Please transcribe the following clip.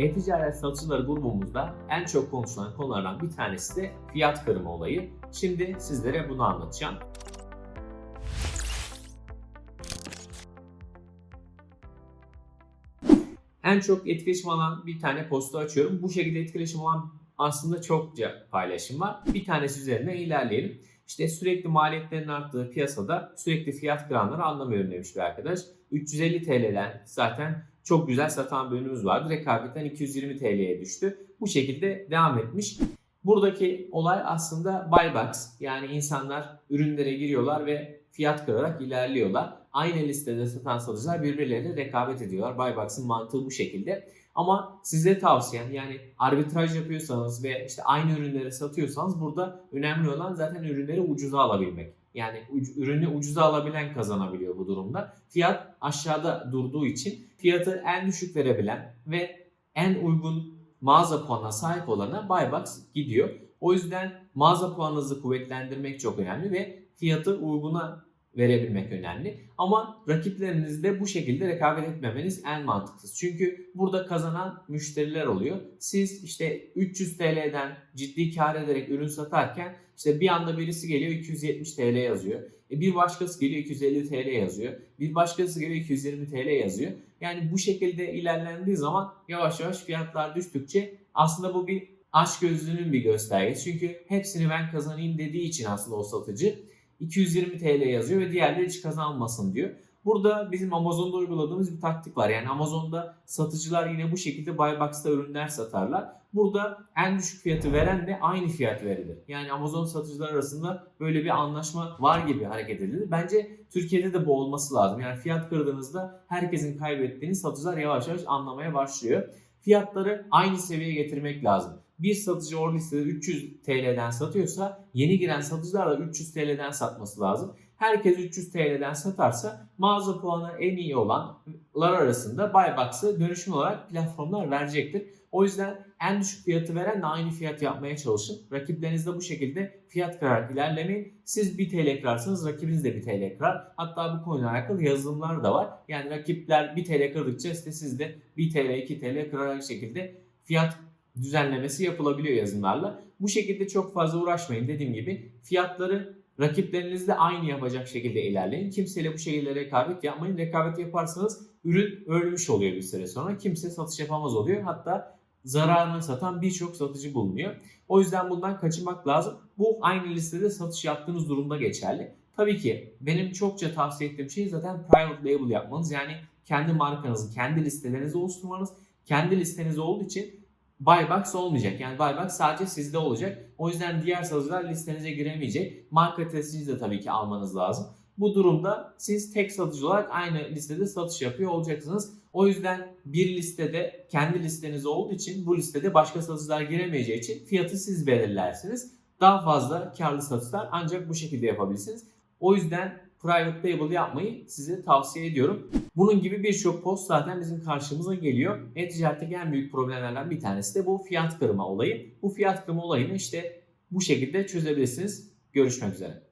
E-ticaret satıcıları grubumuzda en çok konuşulan konulardan bir tanesi de fiyat kırımı olayı. Şimdi sizlere bunu anlatacağım. En çok etkileşim alan bir tane posta açıyorum. Bu şekilde etkileşim alan aslında çokça paylaşım var. Bir tanesi üzerine ilerleyelim. İşte sürekli maliyetlerin arttığı piyasada sürekli fiyat kıranları anlamıyorum demiş bir arkadaş. 350 TL'den zaten çok güzel satan bir ürünümüz vardı. Rekabetten 220 TL'ye düştü. Bu şekilde devam etmiş. Buradaki olay aslında buy box. Yani insanlar ürünlere giriyorlar ve fiyat kırarak ilerliyorlar. Aynı listede satan satıcılar birbirleriyle rekabet ediyorlar. Buy box'ın mantığı bu şekilde. Ama size tavsiyem yani arbitraj yapıyorsanız ve işte aynı ürünleri satıyorsanız burada önemli olan zaten ürünleri ucuza alabilmek. Yani ürünü ucuza alabilen kazanabiliyor bu durumda. Fiyat aşağıda durduğu için fiyatı en düşük verebilen ve en uygun mağaza puanına sahip olana Buybox gidiyor. O yüzden mağaza puanınızı kuvvetlendirmek çok önemli ve fiyatı uyguna verebilmek önemli. Ama rakiplerinizle bu şekilde rekabet etmemeniz en mantıklısı. Çünkü burada kazanan müşteriler oluyor. Siz işte 300 TL'den ciddi kar ederek ürün satarken işte bir anda birisi geliyor 270 TL yazıyor. E bir başkası geliyor 250 TL yazıyor. Bir başkası geliyor 220 TL yazıyor. Yani bu şekilde ilerlendiği zaman yavaş yavaş fiyatlar düştükçe aslında bu bir aç gözlüğünün bir göstergesi. Çünkü hepsini ben kazanayım dediği için aslında o satıcı 220 TL yazıyor ve diğerleri hiç kazanmasın diyor. Burada bizim Amazon'da uyguladığımız bir taktik var. Yani Amazon'da satıcılar yine bu şekilde buy box'ta ürünler satarlar. Burada en düşük fiyatı veren de aynı fiyat verilir. Yani Amazon satıcılar arasında böyle bir anlaşma var gibi hareket edilir. Bence Türkiye'de de bu olması lazım. Yani fiyat kırdığınızda herkesin kaybettiğini satıcılar yavaş yavaş anlamaya başlıyor. Fiyatları aynı seviyeye getirmek lazım. Bir satıcı o listede 300 TL'den satıyorsa yeni giren satıcılar da 300 TL'den satması lazım. Herkes 300 TL'den satarsa mağaza puanı en iyi olanlar arasında buy box'ı dönüşüm olarak platformlar verecektir. O yüzden en düşük fiyatı veren de aynı fiyat yapmaya çalışın. Rakiplerinizle bu şekilde fiyat kırarak ilerlemeyin. Siz 1 TL kırarsanız rakibiniz de 1 TL kırar. Hatta bu konuyla alakalı yazılımlar da var. Yani rakipler 1 TL kırdıkça işte siz de 1 TL 2 TL kırarak şekilde fiyat düzenlemesi yapılabiliyor yazılımlarla. Bu şekilde çok fazla uğraşmayın. Dediğim gibi fiyatları rakiplerinizle aynı yapacak şekilde ilerleyin. Kimseyle bu şekilde rekabet yapmayın. Rekabet yaparsanız ürün ölmüş oluyor bir süre sonra. Kimse satış yapamaz oluyor. Hatta zararını satan birçok satıcı bulunuyor. O yüzden bundan kaçınmak lazım. Bu aynı listede satış yaptığınız durumda geçerli. Tabii ki benim çokça tavsiye ettiğim şey zaten private label yapmanız. Yani kendi markanızı, kendi listelerinizi oluşturmanız. Kendi listeniz olduğu için Buybox olmayacak. Yani Buybox sadece sizde olacak. O yüzden diğer satıcılar listenize giremeyecek. Marka testinizi de tabii ki almanız lazım. Bu durumda siz tek satıcı olarak aynı listede satış yapıyor olacaksınız. O yüzden bir listede kendi listeniz olduğu için bu listede başka satıcılar giremeyeceği için fiyatı siz belirlersiniz. Daha fazla karlı satışlar ancak bu şekilde yapabilirsiniz. O yüzden private label yapmayı size tavsiye ediyorum. Bunun gibi birçok post zaten bizim karşımıza geliyor. E-ticaretteki en büyük problemlerden bir tanesi de bu fiyat kırma olayı. Bu fiyat kırma olayını işte bu şekilde çözebilirsiniz. Görüşmek üzere.